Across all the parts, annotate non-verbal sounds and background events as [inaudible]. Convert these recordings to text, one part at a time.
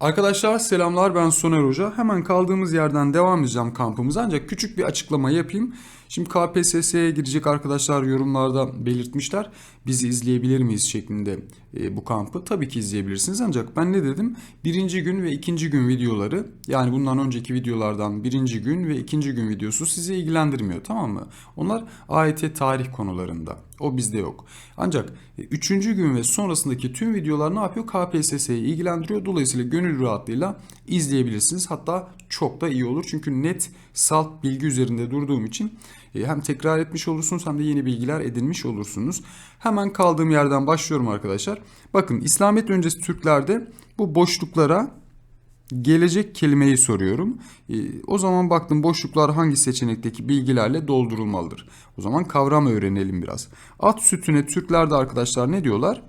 Arkadaşlar selamlar ben Soner Hoca. Hemen kaldığımız yerden devam edeceğim kampımıza ancak küçük bir açıklama yapayım. Şimdi KPSS'ye girecek arkadaşlar yorumlarda belirtmişler. Bizi izleyebilir miyiz şeklinde e, bu kampı. Tabii ki izleyebilirsiniz ancak ben ne dedim? Birinci gün ve ikinci gün videoları yani bundan önceki videolardan birinci gün ve ikinci gün videosu sizi ilgilendirmiyor tamam mı? Onlar AYT tarih konularında. O bizde yok. Ancak e, üçüncü gün ve sonrasındaki tüm videolar ne yapıyor? KPSS'yi ilgilendiriyor. Dolayısıyla gönül rahatlığıyla izleyebilirsiniz. Hatta çok da iyi olur. Çünkü net salt bilgi üzerinde durduğum için e, hem tekrar etmiş olursunuz hem de yeni bilgiler edinmiş olursunuz. Hemen kaldığım yerden başlıyorum arkadaşlar. Bakın İslamiyet öncesi Türklerde bu boşluklara gelecek kelimeyi soruyorum. Ee, o zaman baktım boşluklar hangi seçenekteki bilgilerle doldurulmalıdır. O zaman kavram öğrenelim biraz. At sütüne Türklerde arkadaşlar ne diyorlar?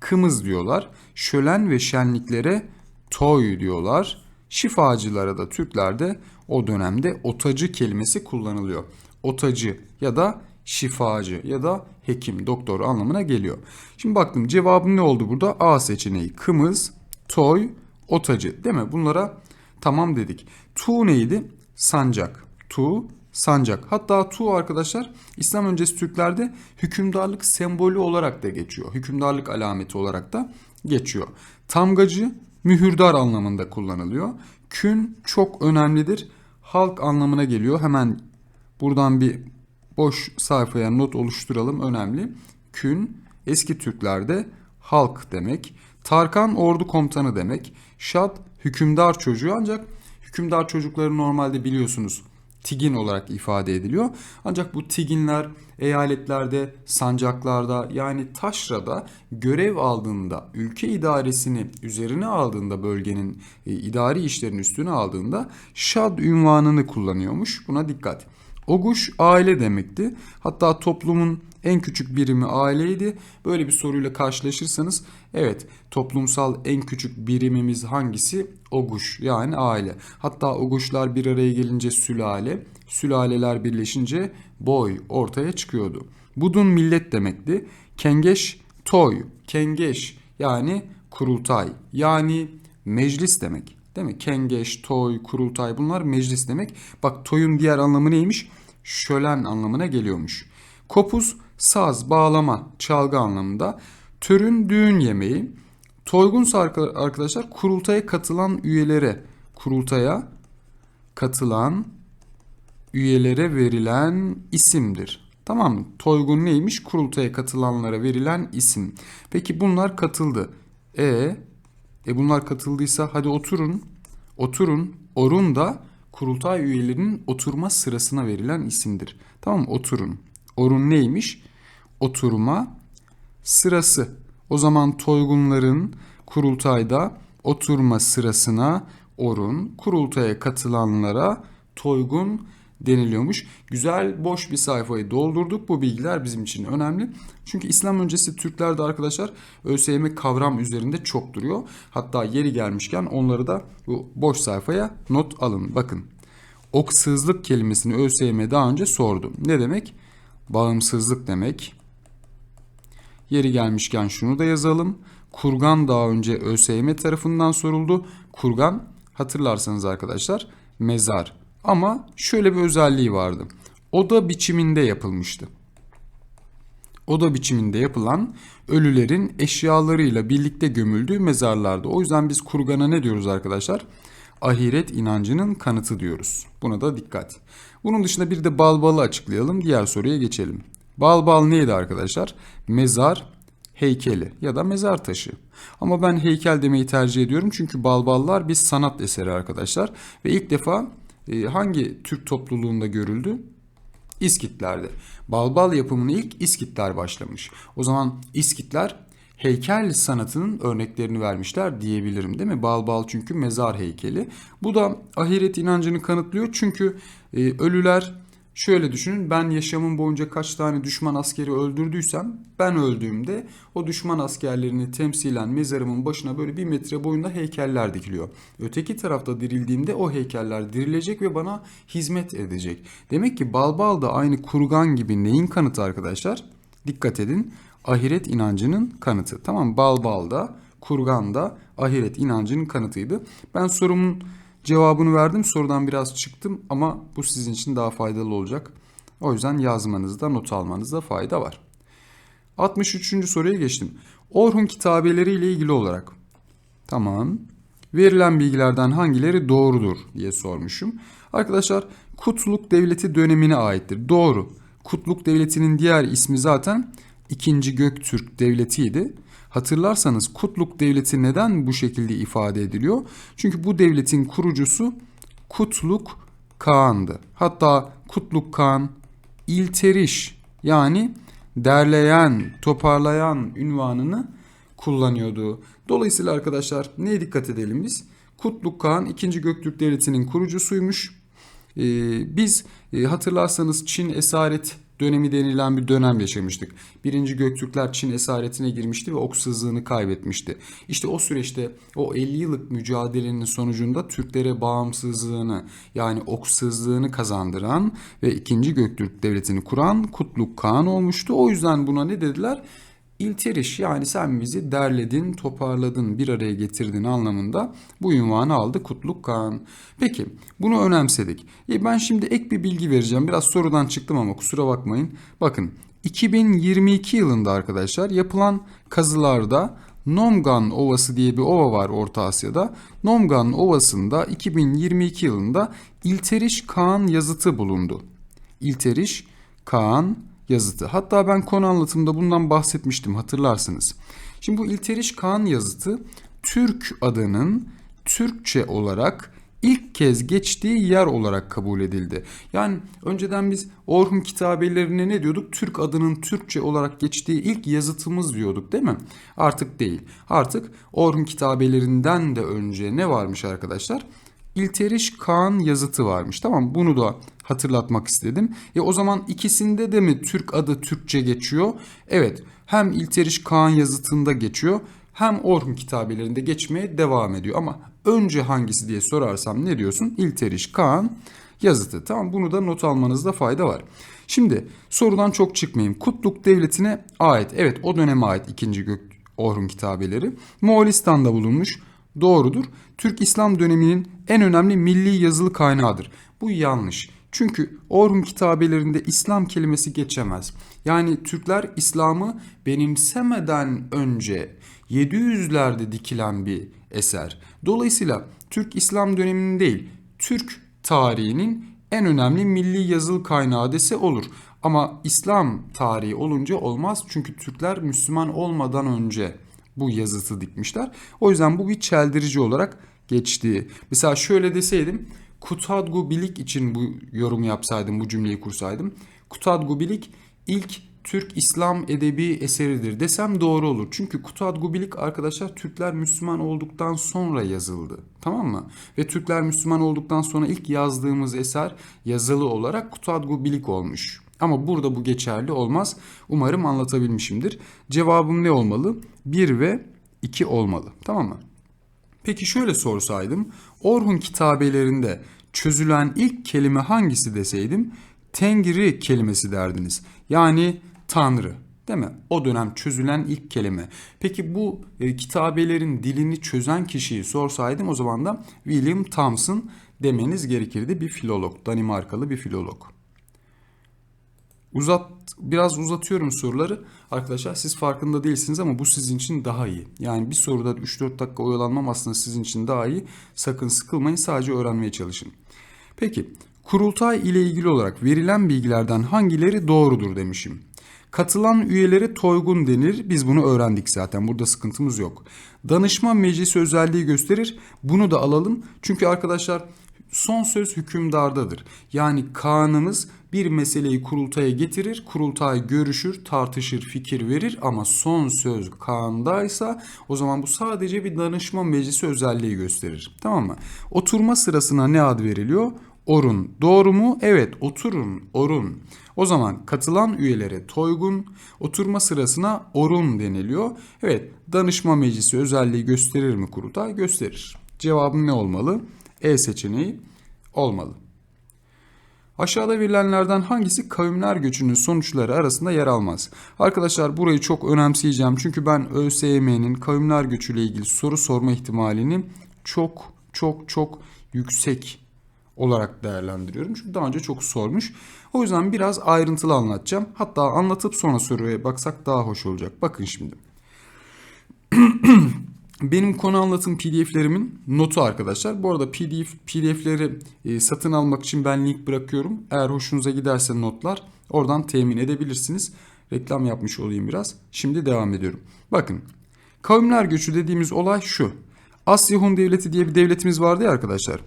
Kımız diyorlar. Şölen ve şenliklere toy diyorlar. Şifacılara da Türklerde o dönemde otacı kelimesi kullanılıyor. Otacı ya da şifacı ya da hekim, doktor anlamına geliyor. Şimdi baktım cevabım ne oldu burada? A seçeneği kımız, toy, otacı değil mi? Bunlara tamam dedik. Tu neydi? Sancak. Tu, sancak. Hatta tu arkadaşlar İslam öncesi Türklerde hükümdarlık sembolü olarak da geçiyor. Hükümdarlık alameti olarak da geçiyor. Tamgacı mühürdar anlamında kullanılıyor. Kün çok önemlidir. Halk anlamına geliyor. Hemen buradan bir boş sayfaya not oluşturalım önemli. Kün eski Türklerde halk demek. Tarkan ordu komutanı demek. Şad hükümdar çocuğu ancak hükümdar çocukları normalde biliyorsunuz tigin olarak ifade ediliyor. Ancak bu tiginler eyaletlerde, sancaklarda yani taşrada görev aldığında, ülke idaresini üzerine aldığında bölgenin e, idari işlerin üstüne aldığında şad ünvanını kullanıyormuş. Buna dikkat. Oguş aile demekti. Hatta toplumun en küçük birimi aileydi. Böyle bir soruyla karşılaşırsanız evet toplumsal en küçük birimimiz hangisi? Oguş yani aile. Hatta oguşlar bir araya gelince sülale, sülaleler birleşince boy ortaya çıkıyordu. Budun millet demekti. Kengeş toy, kengeş yani kurultay yani meclis demek. Değil mi? Kengeş, toy, kurultay bunlar meclis demek. Bak toyun diğer anlamı neymiş? Şölen anlamına geliyormuş. Kopuz, saz, bağlama, çalgı anlamında. Törün düğün yemeği. Toygunsa arkadaşlar kurultaya katılan üyelere, kurultaya katılan üyelere verilen isimdir. Tamam mı? Toygun neymiş? Kurultaya katılanlara verilen isim. Peki bunlar katıldı. E e bunlar katıldıysa hadi oturun. Oturun. Orun da kurultay üyelerinin oturma sırasına verilen isimdir. Tamam mı? Oturun. Orun neymiş? Oturma sırası. O zaman toygunların kurultayda oturma sırasına orun, kurultaya katılanlara toygun deniliyormuş. Güzel boş bir sayfayı doldurduk. Bu bilgiler bizim için önemli. Çünkü İslam öncesi Türklerde arkadaşlar ÖSYM kavram üzerinde çok duruyor. Hatta yeri gelmişken onları da bu boş sayfaya not alın. Bakın oksızlık kelimesini ÖSYM daha önce sordu. Ne demek? Bağımsızlık demek. Yeri gelmişken şunu da yazalım. Kurgan daha önce ÖSYM tarafından soruldu. Kurgan hatırlarsanız arkadaşlar mezar ama şöyle bir özelliği vardı. Oda biçiminde yapılmıştı. Oda biçiminde yapılan ölülerin eşyalarıyla birlikte gömüldüğü mezarlarda. O yüzden biz kurgana ne diyoruz arkadaşlar? Ahiret inancının kanıtı diyoruz. Buna da dikkat. Bunun dışında bir de balbalı açıklayalım. Diğer soruya geçelim. Balbal neydi arkadaşlar? Mezar heykeli ya da mezar taşı. Ama ben heykel demeyi tercih ediyorum çünkü balballar bir sanat eseri arkadaşlar. Ve ilk defa hangi Türk topluluğunda görüldü? İskitler'de. Balbal yapımını ilk İskitler başlamış. O zaman İskitler heykel sanatının örneklerini vermişler diyebilirim değil mi? Balbal çünkü mezar heykeli. Bu da ahiret inancını kanıtlıyor çünkü e, ölüler Şöyle düşünün ben yaşamım boyunca kaç tane düşman askeri öldürdüysem ben öldüğümde o düşman askerlerini temsilen mezarımın başına böyle bir metre boyunda heykeller dikiliyor. Öteki tarafta dirildiğimde o heykeller dirilecek ve bana hizmet edecek. Demek ki balbal da aynı kurgan gibi neyin kanıtı arkadaşlar? Dikkat edin ahiret inancının kanıtı. Tamam balbal da kurgan da ahiret inancının kanıtıydı. Ben sorumun cevabını verdim. Sorudan biraz çıktım ama bu sizin için daha faydalı olacak. O yüzden yazmanızda, not almanızda fayda var. 63. soruya geçtim. Orhun kitabeleri ile ilgili olarak. Tamam. Verilen bilgilerden hangileri doğrudur diye sormuşum. Arkadaşlar Kutluk Devleti dönemine aittir. Doğru. Kutluk Devleti'nin diğer ismi zaten 2. Göktürk Devleti'ydi. Hatırlarsanız Kutluk Devleti neden bu şekilde ifade ediliyor? Çünkü bu devletin kurucusu Kutluk Kağan'dı. Hatta Kutluk Kağan İlteriş yani derleyen, toparlayan ünvanını kullanıyordu. Dolayısıyla arkadaşlar neye dikkat edelim biz? Kutluk Kağan 2. Göktürk Devleti'nin kurucusuymuş. Ee, biz e, hatırlarsanız Çin esaret dönemi denilen bir dönem yaşamıştık. Birinci Göktürkler Çin esaretine girmişti ve oksuzluğunu kaybetmişti. İşte o süreçte o 50 yıllık mücadelenin sonucunda Türklere bağımsızlığını yani oksuzluğunu kazandıran ve 2. Göktürk Devleti'ni kuran Kutluk Kağan olmuştu. O yüzden buna ne dediler? İlteriş yani sen bizi derledin, toparladın, bir araya getirdin anlamında bu ünvanı aldı Kutluk Kağan. Peki bunu önemsedik. E ben şimdi ek bir bilgi vereceğim. Biraz sorudan çıktım ama kusura bakmayın. Bakın 2022 yılında arkadaşlar yapılan kazılarda Nomgan Ovası diye bir ova var Orta Asya'da. Nomgan Ovası'nda 2022 yılında İlteriş Kağan yazıtı bulundu. İlteriş Kağan yazıtı. Hatta ben konu anlatımında bundan bahsetmiştim hatırlarsınız. Şimdi bu İlteriş Kağan yazıtı Türk adının Türkçe olarak ilk kez geçtiği yer olarak kabul edildi. Yani önceden biz Orhun kitabelerine ne diyorduk? Türk adının Türkçe olarak geçtiği ilk yazıtımız diyorduk değil mi? Artık değil. Artık Orhun kitabelerinden de önce ne varmış arkadaşlar? İlteriş Kağan yazıtı varmış. Tamam bunu da hatırlatmak istedim. E o zaman ikisinde de mi Türk adı Türkçe geçiyor? Evet. Hem İlteriş Kağan yazıtında geçiyor hem Orhun kitabelerinde geçmeye devam ediyor. Ama önce hangisi diye sorarsam ne diyorsun? İlteriş Kağan yazıtı. Tamam bunu da not almanızda fayda var. Şimdi sorudan çok çıkmayayım. Kutluk Devleti'ne ait. Evet o döneme ait 2. Gök Orhun kitabeleri. Moğolistan'da bulunmuş. Doğrudur. Türk İslam döneminin en önemli milli yazılı kaynağıdır. Bu yanlış. Çünkü Orhun kitabelerinde İslam kelimesi geçemez. Yani Türkler İslam'ı benimsemeden önce 700'lerde dikilen bir eser. Dolayısıyla Türk İslam döneminin değil, Türk tarihinin en önemli milli yazılı kaynağı dese olur. Ama İslam tarihi olunca olmaz çünkü Türkler Müslüman olmadan önce bu yazıtı dikmişler. O yüzden bu bir çeldirici olarak geçti. Mesela şöyle deseydim Kutadgu Bilik için bu yorumu yapsaydım, bu cümleyi kursaydım. Kutadgu Bilik ilk Türk İslam edebi eseridir desem doğru olur. Çünkü Kutadgu Bilik arkadaşlar Türkler Müslüman olduktan sonra yazıldı. Tamam mı? Ve Türkler Müslüman olduktan sonra ilk yazdığımız eser yazılı olarak Kutadgu Bilik olmuş. Ama burada bu geçerli olmaz. Umarım anlatabilmişimdir. Cevabım ne olmalı? 1 ve 2 olmalı. Tamam mı? Peki şöyle sorsaydım. Orhun kitabelerinde çözülen ilk kelime hangisi deseydim? Tengri kelimesi derdiniz. Yani Tanrı. Değil mi? O dönem çözülen ilk kelime. Peki bu e, kitabelerin dilini çözen kişiyi sorsaydım o zaman da William Thomson demeniz gerekirdi. Bir filolog, Danimarkalı bir filolog. Uzat biraz uzatıyorum soruları. Arkadaşlar siz farkında değilsiniz ama bu sizin için daha iyi. Yani bir soruda 3-4 dakika oyalanmam aslında sizin için daha iyi. Sakın sıkılmayın sadece öğrenmeye çalışın. Peki kurultay ile ilgili olarak verilen bilgilerden hangileri doğrudur demişim. Katılan üyelere toygun denir. Biz bunu öğrendik zaten. Burada sıkıntımız yok. Danışma meclisi özelliği gösterir. Bunu da alalım. Çünkü arkadaşlar son söz hükümdardadır. Yani kanımız bir meseleyi kurultaya getirir, kurultay görüşür, tartışır, fikir verir ama son söz Kaan'daysa o zaman bu sadece bir danışma meclisi özelliği gösterir. Tamam mı? Oturma sırasına ne ad veriliyor? Orun. Doğru mu? Evet, oturun, orun. O zaman katılan üyelere toygun, oturma sırasına orun deniliyor. Evet, danışma meclisi özelliği gösterir mi kurultay? Gösterir. Cevabım ne olmalı? E seçeneği olmalı. Aşağıda verilenlerden hangisi kavimler göçünün sonuçları arasında yer almaz? Arkadaşlar burayı çok önemseyeceğim çünkü ben ÖSYM'nin kavimler göçüyle ilgili soru sorma ihtimalini çok çok çok yüksek olarak değerlendiriyorum. Çünkü daha önce çok sormuş. O yüzden biraz ayrıntılı anlatacağım. Hatta anlatıp sonra soruya baksak daha hoş olacak. Bakın şimdi. [clears throat] Benim konu anlatım pdf'lerimin notu arkadaşlar. Bu arada pdf pdf'leri e, satın almak için ben link bırakıyorum. Eğer hoşunuza giderse notlar oradan temin edebilirsiniz. Reklam yapmış olayım biraz. Şimdi devam ediyorum. Bakın kavimler göçü dediğimiz olay şu. Asya Hun Devleti diye bir devletimiz vardı ya arkadaşlar.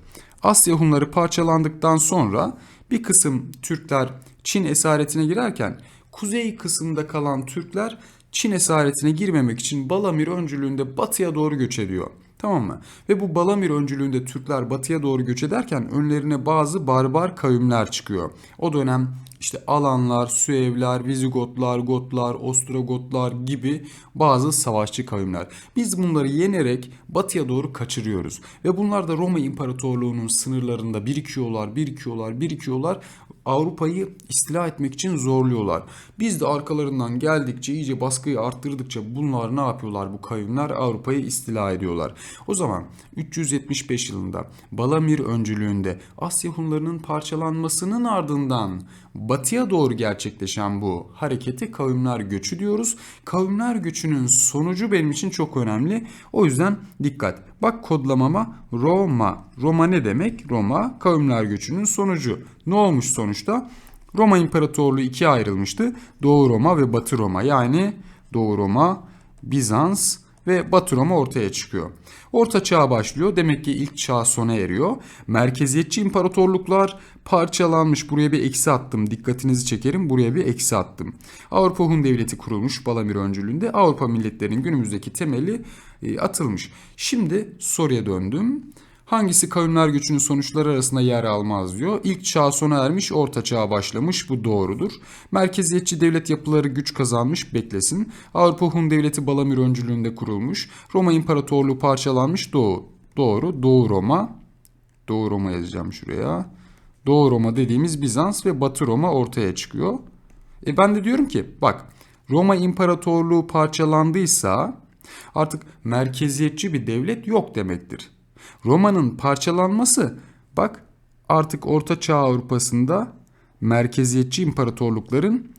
Asya Hunları parçalandıktan sonra bir kısım Türkler Çin esaretine girerken kuzey kısımda kalan Türkler Çin esaretine girmemek için Balamir öncülüğünde batıya doğru göç ediyor. Tamam mı? Ve bu Balamir öncülüğünde Türkler batıya doğru göç ederken önlerine bazı barbar kavimler çıkıyor. O dönem işte Alanlar, Süevler, Vizigotlar, Gotlar, Ostrogotlar gibi bazı savaşçı kavimler. Biz bunları yenerek batıya doğru kaçırıyoruz. Ve bunlar da Roma İmparatorluğu'nun sınırlarında birikiyorlar, birikiyorlar, birikiyorlar. Avrupa'yı istila etmek için zorluyorlar. Biz de arkalarından geldikçe iyice baskıyı arttırdıkça bunlar ne yapıyorlar bu kavimler? Avrupa'yı istila ediyorlar. O zaman 375 yılında Balamir öncülüğünde Asya Hunlarının parçalanmasının ardından batıya doğru gerçekleşen bu hareketi kavimler göçü diyoruz. Kavimler göçünün sonucu benim için çok önemli. O yüzden dikkat. Bak kodlamama Roma. Roma ne demek? Roma kavimler göçünün sonucu. Ne olmuş sonuçta? Roma İmparatorluğu ikiye ayrılmıştı. Doğu Roma ve Batı Roma. Yani Doğu Roma, Bizans ve Batı Roma ortaya çıkıyor. Orta çağ başlıyor. Demek ki ilk çağ sona eriyor. Merkeziyetçi imparatorluklar parçalanmış. Buraya bir eksi attım. Dikkatinizi çekerim. Buraya bir eksi attım. Avrupa Hun Devleti kurulmuş Balamir öncülüğünde. Avrupa milletlerinin günümüzdeki temeli e, atılmış. Şimdi soruya döndüm. Hangisi kavimler göçünün sonuçları arasında yer almaz diyor. İlk çağ sona ermiş, orta çağ başlamış. Bu doğrudur. Merkeziyetçi devlet yapıları güç kazanmış, beklesin. Avrupa Hun Devleti Balamir öncülüğünde kurulmuş. Roma İmparatorluğu parçalanmış, doğu. Doğru. Doğu Roma. Doğu Roma yazacağım şuraya. Doğu Roma dediğimiz Bizans ve Batı Roma ortaya çıkıyor. E ben de diyorum ki bak Roma İmparatorluğu parçalandıysa artık merkeziyetçi bir devlet yok demektir. Roma'nın parçalanması bak artık Orta Çağ Avrupa'sında merkeziyetçi imparatorlukların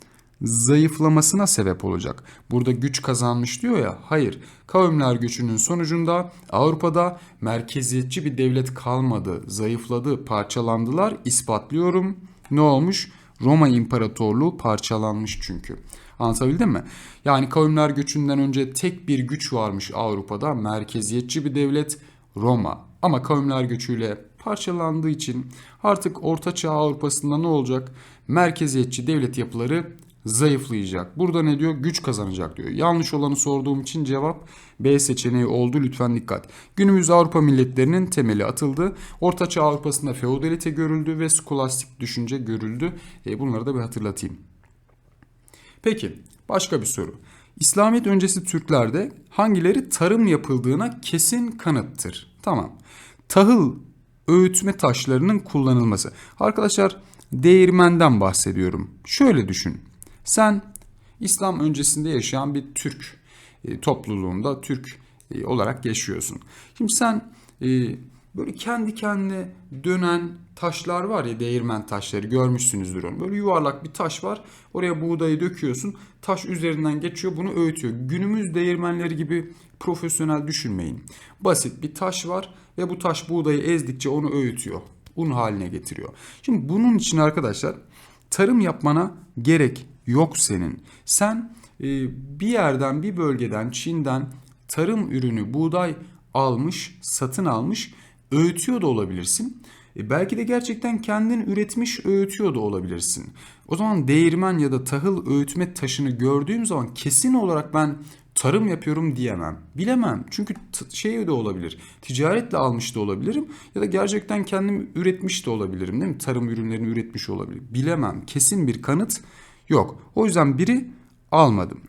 zayıflamasına sebep olacak. Burada güç kazanmış diyor ya. Hayır. Kavimler göçünün sonucunda Avrupa'da merkeziyetçi bir devlet kalmadı. Zayıfladı, parçalandılar. İspatlıyorum. Ne olmuş? Roma İmparatorluğu parçalanmış çünkü. Anlatabildim mi? Yani kavimler göçünden önce tek bir güç varmış Avrupa'da. Merkeziyetçi bir devlet Roma. Ama kavimler göçüyle parçalandığı için artık Orta Çağ Avrupa'sında ne olacak? Merkeziyetçi devlet yapıları zayıflayacak. Burada ne diyor? Güç kazanacak diyor. Yanlış olanı sorduğum için cevap B seçeneği oldu. Lütfen dikkat. Günümüz Avrupa milletlerinin temeli atıldı. Orta Çağ Avrupa'sında feodalite görüldü ve skolastik düşünce görüldü. E bunları da bir hatırlatayım. Peki başka bir soru. İslamiyet öncesi Türklerde hangileri tarım yapıldığına kesin kanıttır? Tamam. Tahıl öğütme taşlarının kullanılması. Arkadaşlar değirmenden bahsediyorum. Şöyle düşün. Sen İslam öncesinde yaşayan bir Türk e, topluluğunda Türk e, olarak yaşıyorsun. Şimdi sen e, böyle kendi kendine dönen taşlar var ya değirmen taşları görmüşsünüzdür onu. Böyle yuvarlak bir taş var. Oraya buğdayı döküyorsun. Taş üzerinden geçiyor bunu öğütüyor. Günümüz değirmenleri gibi profesyonel düşünmeyin. Basit bir taş var ve bu taş buğdayı ezdikçe onu öğütüyor. Un haline getiriyor. Şimdi bunun için arkadaşlar tarım yapmana gerek yok senin. Sen e, bir yerden bir bölgeden Çin'den tarım ürünü buğday almış, satın almış, öğütüyor da olabilirsin. E belki de gerçekten kendin üretmiş öğütüyor da olabilirsin. O zaman değirmen ya da tahıl öğütme taşını gördüğüm zaman kesin olarak ben tarım yapıyorum diyemem. Bilemem. Çünkü şey de olabilir. Ticaretle almış da olabilirim ya da gerçekten kendim üretmiş de olabilirim değil mi? Tarım ürünlerini üretmiş olabilirim. Bilemem. Kesin bir kanıt yok. O yüzden biri almadım.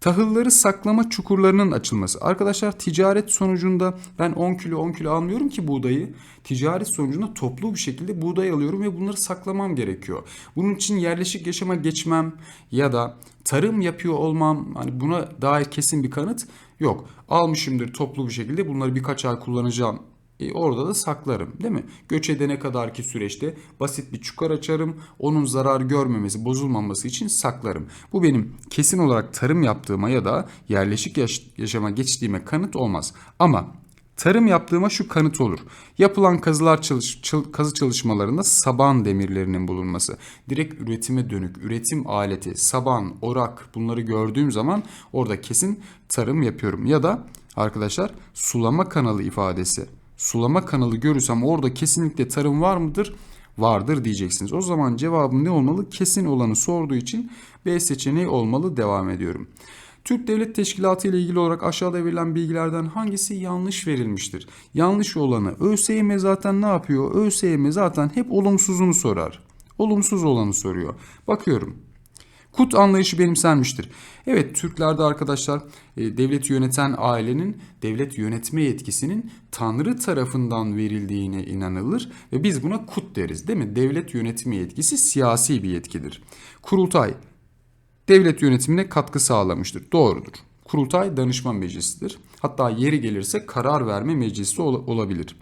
Tahılları saklama çukurlarının açılması. Arkadaşlar ticaret sonucunda ben 10 kilo 10 kilo almıyorum ki buğdayı. Ticaret sonucunda toplu bir şekilde buğday alıyorum ve bunları saklamam gerekiyor. Bunun için yerleşik yaşama geçmem ya da tarım yapıyor olmam hani buna dair kesin bir kanıt yok. Almışımdır toplu bir şekilde bunları birkaç ay kullanacağım e, orada da saklarım değil mi? Göç edene kadarki süreçte basit bir çukur açarım. Onun zarar görmemesi, bozulmaması için saklarım. Bu benim kesin olarak tarım yaptığıma ya da yerleşik yaş- yaşama geçtiğime kanıt olmaz. Ama tarım yaptığıma şu kanıt olur. Yapılan kazılar çalış, çal- kazı çalışmalarında saban demirlerinin bulunması. Direkt üretime dönük üretim aleti, saban, orak bunları gördüğüm zaman orada kesin tarım yapıyorum. Ya da arkadaşlar sulama kanalı ifadesi sulama kanalı görürsem orada kesinlikle tarım var mıdır? Vardır diyeceksiniz. O zaman cevabım ne olmalı? Kesin olanı sorduğu için B seçeneği olmalı. Devam ediyorum. Türk Devlet Teşkilatı ile ilgili olarak aşağıda verilen bilgilerden hangisi yanlış verilmiştir? Yanlış olanı ÖSYM zaten ne yapıyor? ÖSYM zaten hep olumsuzunu sorar. Olumsuz olanı soruyor. Bakıyorum. Kut anlayışı benimsenmiştir. Evet Türklerde arkadaşlar e, devleti yöneten ailenin devlet yönetme yetkisinin Tanrı tarafından verildiğine inanılır ve biz buna kut deriz değil mi? Devlet yönetme yetkisi siyasi bir yetkidir. Kurultay devlet yönetimine katkı sağlamıştır. Doğrudur. Kurultay danışma meclisidir. Hatta yeri gelirse karar verme meclisi ol- olabilir.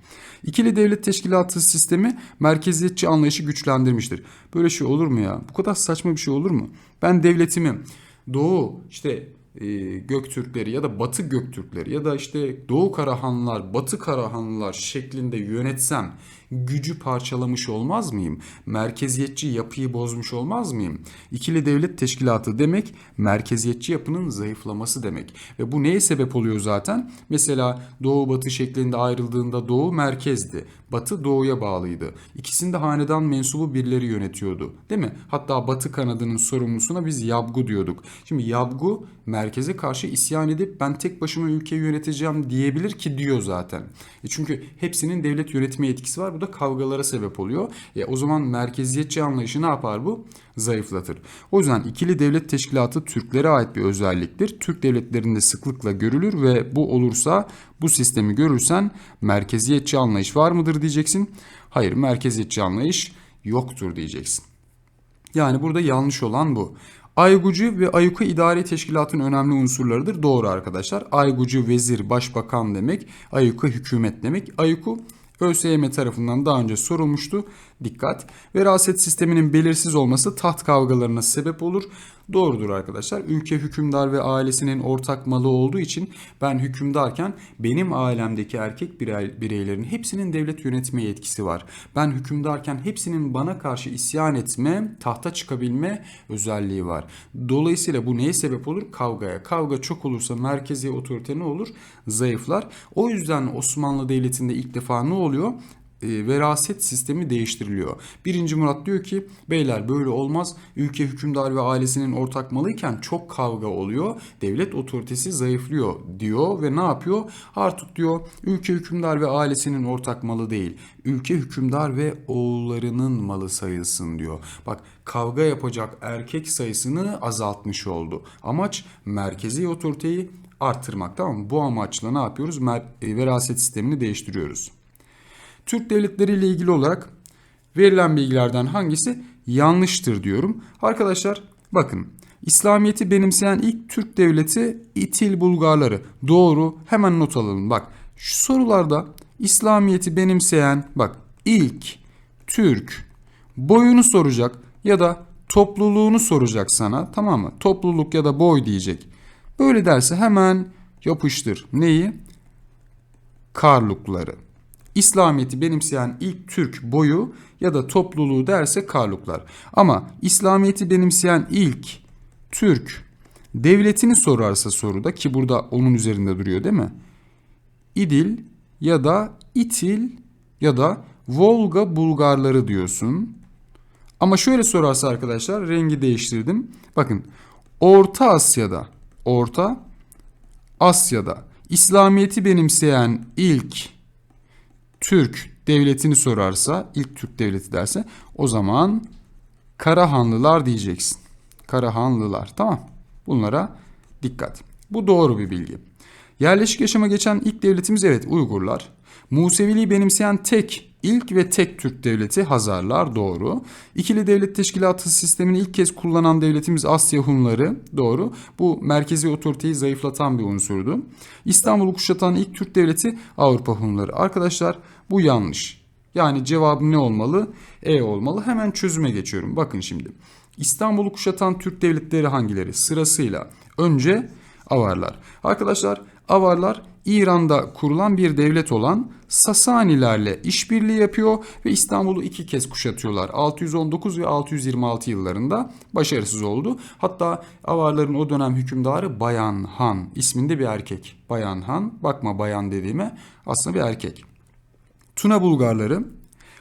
İkili devlet teşkilatı sistemi merkeziyetçi anlayışı güçlendirmiştir. Böyle şey olur mu ya? Bu kadar saçma bir şey olur mu? Ben devletimi Doğu işte e, Göktürkleri ya da Batı Göktürkleri ya da işte Doğu Karahanlılar, Batı Karahanlılar şeklinde yönetsem gücü parçalamış olmaz mıyım? Merkeziyetçi yapıyı bozmuş olmaz mıyım? İkili devlet teşkilatı demek merkeziyetçi yapının zayıflaması demek. Ve bu neye sebep oluyor zaten? Mesela Doğu Batı şeklinde ayrıldığında Doğu merkezdi. Batı Doğu'ya bağlıydı. İkisinde hanedan mensubu birileri yönetiyordu. Değil mi? Hatta Batı kanadının sorumlusuna biz Yabgu diyorduk. Şimdi Yabgu merkeze karşı isyan edip ben tek başıma ülkeyi yöneteceğim diyebilir ki diyor zaten. E çünkü hepsinin devlet yönetme yetkisi var. Bu da kavgalara sebep oluyor. E o zaman merkeziyetçi anlayışı ne yapar bu? Zayıflatır. O yüzden ikili devlet teşkilatı Türklere ait bir özelliktir. Türk devletlerinde sıklıkla görülür ve bu olursa bu sistemi görürsen merkeziyetçi anlayış var mıdır diyeceksin. Hayır merkeziyetçi anlayış yoktur diyeceksin. Yani burada yanlış olan bu. Aygucu ve Ayuka İdari Teşkilatın önemli unsurlarıdır. Doğru arkadaşlar. Aygucu vezir, başbakan demek. Ayuka hükümet demek. Ayuku ÖSYM tarafından daha önce sorulmuştu. Dikkat. Veraset sisteminin belirsiz olması taht kavgalarına sebep olur. Doğrudur arkadaşlar. Ülke hükümdar ve ailesinin ortak malı olduğu için ben hükümdarken benim ailemdeki erkek birey, bireylerin hepsinin devlet yönetme yetkisi var. Ben hükümdarken hepsinin bana karşı isyan etme, tahta çıkabilme özelliği var. Dolayısıyla bu neye sebep olur? Kavgaya. Kavga çok olursa merkezi otorite ne olur? Zayıflar. O yüzden Osmanlı Devleti'nde ilk defa ne oluyor? E, veraset sistemi değiştiriliyor. Birinci Murat diyor ki beyler böyle olmaz. Ülke hükümdar ve ailesinin ortak malıyken çok kavga oluyor. Devlet otoritesi zayıflıyor diyor ve ne yapıyor? Artık diyor ülke hükümdar ve ailesinin ortak malı değil. Ülke hükümdar ve oğullarının malı sayılsın diyor. Bak kavga yapacak erkek sayısını azaltmış oldu. Amaç merkezi otoriteyi arttırmak tamam mı? Bu amaçla ne yapıyoruz? Mer- e, veraset sistemini değiştiriyoruz. Türk devletleri ile ilgili olarak verilen bilgilerden hangisi yanlıştır diyorum. Arkadaşlar bakın İslamiyet'i benimseyen ilk Türk devleti İtil Bulgarları. Doğru hemen not alalım. Bak şu sorularda İslamiyet'i benimseyen bak ilk Türk boyunu soracak ya da topluluğunu soracak sana tamam mı? Topluluk ya da boy diyecek. Böyle derse hemen yapıştır. Neyi? Karlukları. İslamiyet'i benimseyen ilk Türk boyu ya da topluluğu derse Karluklar. Ama İslamiyet'i benimseyen ilk Türk devletini sorarsa soruda ki burada onun üzerinde duruyor değil mi? İdil ya da İtil ya da Volga Bulgarları diyorsun. Ama şöyle sorarsa arkadaşlar rengi değiştirdim. Bakın Orta Asya'da, Orta Asya'da İslamiyet'i benimseyen ilk Türk devletini sorarsa, ilk Türk devleti derse o zaman Karahanlılar diyeceksin. Karahanlılar tamam. Bunlara Dikkat. Bu doğru bir bilgi. Yerleşik yaşama geçen ilk devletimiz evet Uygurlar. Museviliği benimseyen tek, ilk ve tek Türk devleti Hazarlar doğru. İkili devlet teşkilatı sistemini ilk kez kullanan devletimiz Asya Hunları doğru. Bu merkezi otoriteyi zayıflatan bir unsurdu. İstanbul'u kuşatan ilk Türk devleti Avrupa Hunları. Arkadaşlar bu yanlış. Yani cevabı ne olmalı? E olmalı. Hemen çözüme geçiyorum. Bakın şimdi. İstanbul'u kuşatan Türk devletleri hangileri? Sırasıyla önce Avarlar. Arkadaşlar Avarlar İran'da kurulan bir devlet olan Sasanilerle işbirliği yapıyor ve İstanbul'u iki kez kuşatıyorlar. 619 ve 626 yıllarında başarısız oldu. Hatta Avarların o dönem hükümdarı Bayan Han isminde bir erkek. Bayan Han bakma bayan dediğime aslında bir erkek. Tuna Bulgarları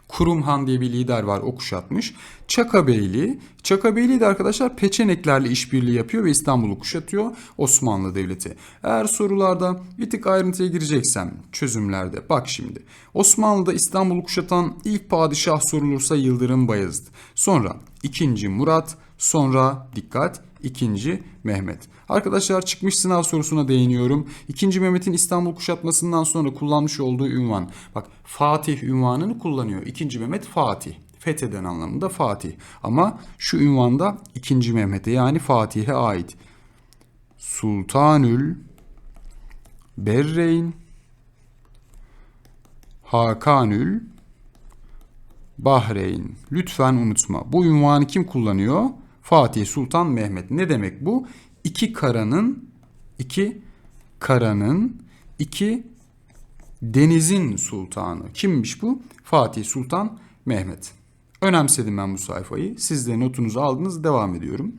Kurum Han diye bir lider var o kuşatmış. Çaka Beyliği. Çaka Beyliği de arkadaşlar Peçeneklerle işbirliği yapıyor ve İstanbul'u kuşatıyor Osmanlı Devleti. Eğer sorularda bir tık ayrıntıya gireceksem çözümlerde bak şimdi. Osmanlı'da İstanbul'u kuşatan ilk padişah sorulursa Yıldırım Bayezid. Sonra 2. Murat, sonra dikkat 2. Mehmet. Arkadaşlar çıkmış sınav sorusuna değiniyorum. 2. Mehmet'in İstanbul kuşatmasından sonra kullanmış olduğu ünvan. Bak Fatih ünvanını kullanıyor. 2. Mehmet Fatih. Fetheden anlamında Fatih. Ama şu ünvanda 2. Mehmet'e yani Fatih'e ait. Sultanül Berreyn Hakanül Bahreyn. Lütfen unutma. Bu ünvanı kim kullanıyor? Fatih Sultan Mehmet. Ne demek bu? İki karanın, iki karanın, iki denizin sultanı. Kimmiş bu? Fatih Sultan Mehmet. Önemsedim ben bu sayfayı. Siz de notunuzu aldınız. Devam ediyorum.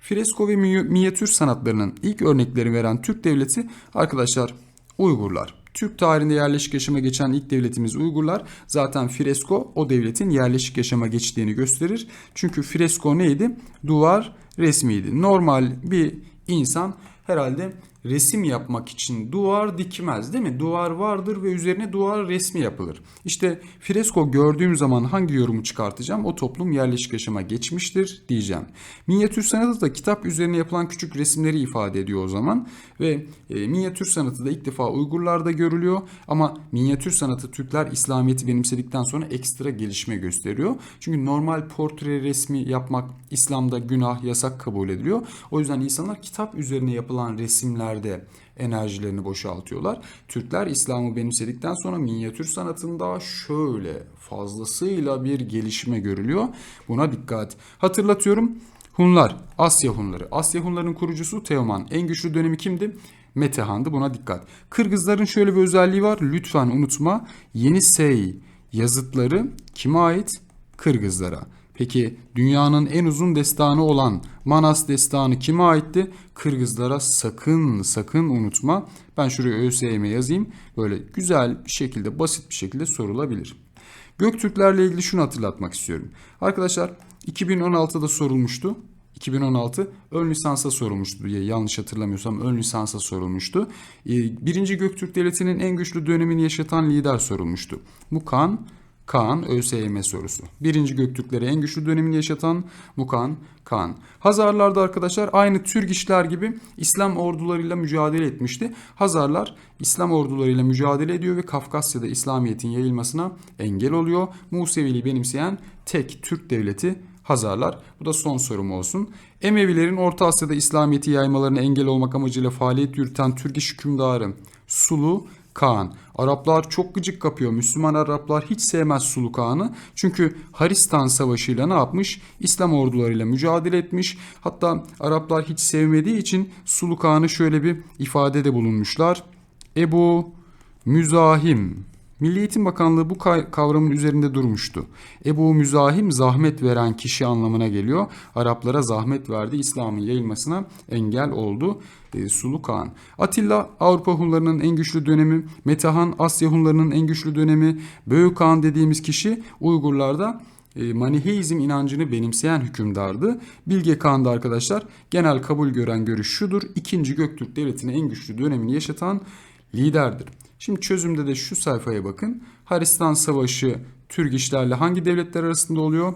Fresko ve minyatür sanatlarının ilk örnekleri veren Türk devleti arkadaşlar Uygurlar. Türk tarihinde yerleşik yaşama geçen ilk devletimiz Uygurlar. Zaten fresko o devletin yerleşik yaşama geçtiğini gösterir. Çünkü fresko neydi? Duvar resmiydi. Normal bir insan herhalde resim yapmak için duvar dikmez değil mi? Duvar vardır ve üzerine duvar resmi yapılır. İşte fresko gördüğüm zaman hangi yorumu çıkartacağım? O toplum yerleşik yaşama geçmiştir diyeceğim. Minyatür sanatı da kitap üzerine yapılan küçük resimleri ifade ediyor o zaman. Ve e, minyatür sanatı da ilk defa Uygurlarda görülüyor. Ama minyatür sanatı Türkler İslamiyet'i benimsedikten sonra ekstra gelişme gösteriyor. Çünkü normal portre resmi yapmak İslam'da günah, yasak kabul ediliyor. O yüzden insanlar kitap üzerine yapılan resimler resimlerde enerjilerini boşaltıyorlar. Türkler İslam'ı benimsedikten sonra minyatür sanatında şöyle fazlasıyla bir gelişme görülüyor. Buna dikkat. Hatırlatıyorum. Hunlar, Asya Hunları. Asya Hunların kurucusu Teoman. En güçlü dönemi kimdi? Metehan'dı buna dikkat. Kırgızların şöyle bir özelliği var. Lütfen unutma. Yeni Sey yazıtları kime ait? Kırgızlara. Peki dünyanın en uzun destanı olan Manas destanı kime aitti? Kırgızlara sakın sakın unutma. Ben şuraya ÖSYM yazayım. Böyle güzel bir şekilde basit bir şekilde sorulabilir. Göktürklerle ilgili şunu hatırlatmak istiyorum. Arkadaşlar 2016'da sorulmuştu. 2016 ön lisansa sorulmuştu diye yanlış hatırlamıyorsam ön lisansa sorulmuştu. Ee, birinci Göktürk Devleti'nin en güçlü dönemini yaşatan lider sorulmuştu. Mukan Kaan ÖSYM sorusu. Birinci Göktürkleri en güçlü dönemini yaşatan Mukan Kaan. Hazarlar da arkadaşlar aynı Türk işler gibi İslam ordularıyla mücadele etmişti. Hazarlar İslam ordularıyla mücadele ediyor ve Kafkasya'da İslamiyet'in yayılmasına engel oluyor. Museviliği benimseyen tek Türk devleti Hazarlar. Bu da son sorum olsun. Emevilerin Orta Asya'da İslamiyet'i yaymalarına engel olmak amacıyla faaliyet yürüten Türk iş hükümdarı Sulu Kaan. Araplar çok gıcık kapıyor. Müslüman Araplar hiç sevmez Sulu Kağan'ı. Çünkü Haristan Savaşı'yla ne yapmış? İslam ordularıyla mücadele etmiş. Hatta Araplar hiç sevmediği için Sulu Kağan'ı şöyle bir ifadede bulunmuşlar. Ebu Müzahim Milli Eğitim Bakanlığı bu kavramın üzerinde durmuştu. Ebu Müzahim zahmet veren kişi anlamına geliyor. Araplara zahmet verdi, İslam'ın yayılmasına engel oldu. E. Atilla Avrupa Hunlarının en güçlü dönemi, Metehan Asya Hunlarının en güçlü dönemi, Böğü Kağan dediğimiz kişi Uygurlarda e, Maniheizm inancını benimseyen hükümdardı. Bilge Kağan da arkadaşlar genel kabul gören görüş şudur. İkinci Göktürk Devleti'nin en güçlü dönemini yaşatan liderdir. Şimdi çözümde de şu sayfaya bakın. Haristan Savaşı Türk işlerle hangi devletler arasında oluyor?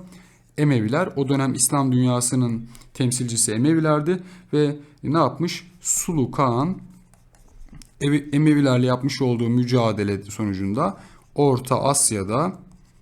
Emeviler. O dönem İslam dünyasının temsilcisi Emevilerdi ve ne yapmış? Sulu Kağan Evi- Emevilerle yapmış olduğu mücadele sonucunda Orta Asya'da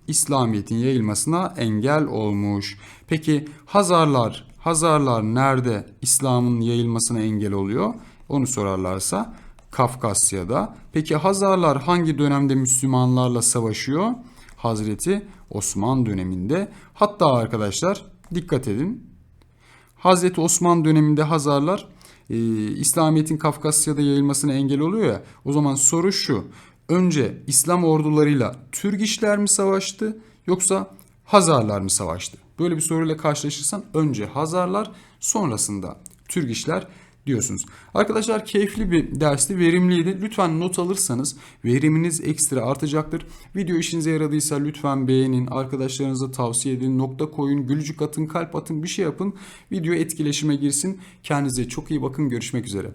İslamiyet'in yayılmasına engel olmuş. Peki Hazarlar, Hazarlar nerede İslam'ın yayılmasına engel oluyor? Onu sorarlarsa Kafkasya'da. Peki Hazarlar hangi dönemde Müslümanlarla savaşıyor? Hazreti Osman döneminde. Hatta arkadaşlar dikkat edin. Hazreti Osman döneminde Hazarlar e, İslamiyet'in Kafkasya'da yayılmasına engel oluyor ya. O zaman soru şu. Önce İslam ordularıyla Türk işler mi savaştı yoksa Hazarlar mı savaştı? Böyle bir soruyla karşılaşırsan önce Hazarlar sonrasında Türk işler diyorsunuz. Arkadaşlar keyifli bir dersti, verimliydi. Lütfen not alırsanız veriminiz ekstra artacaktır. Video işinize yaradıysa lütfen beğenin, arkadaşlarınıza tavsiye edin, nokta koyun, gülücük atın, kalp atın, bir şey yapın. Video etkileşime girsin. Kendinize çok iyi bakın. Görüşmek üzere.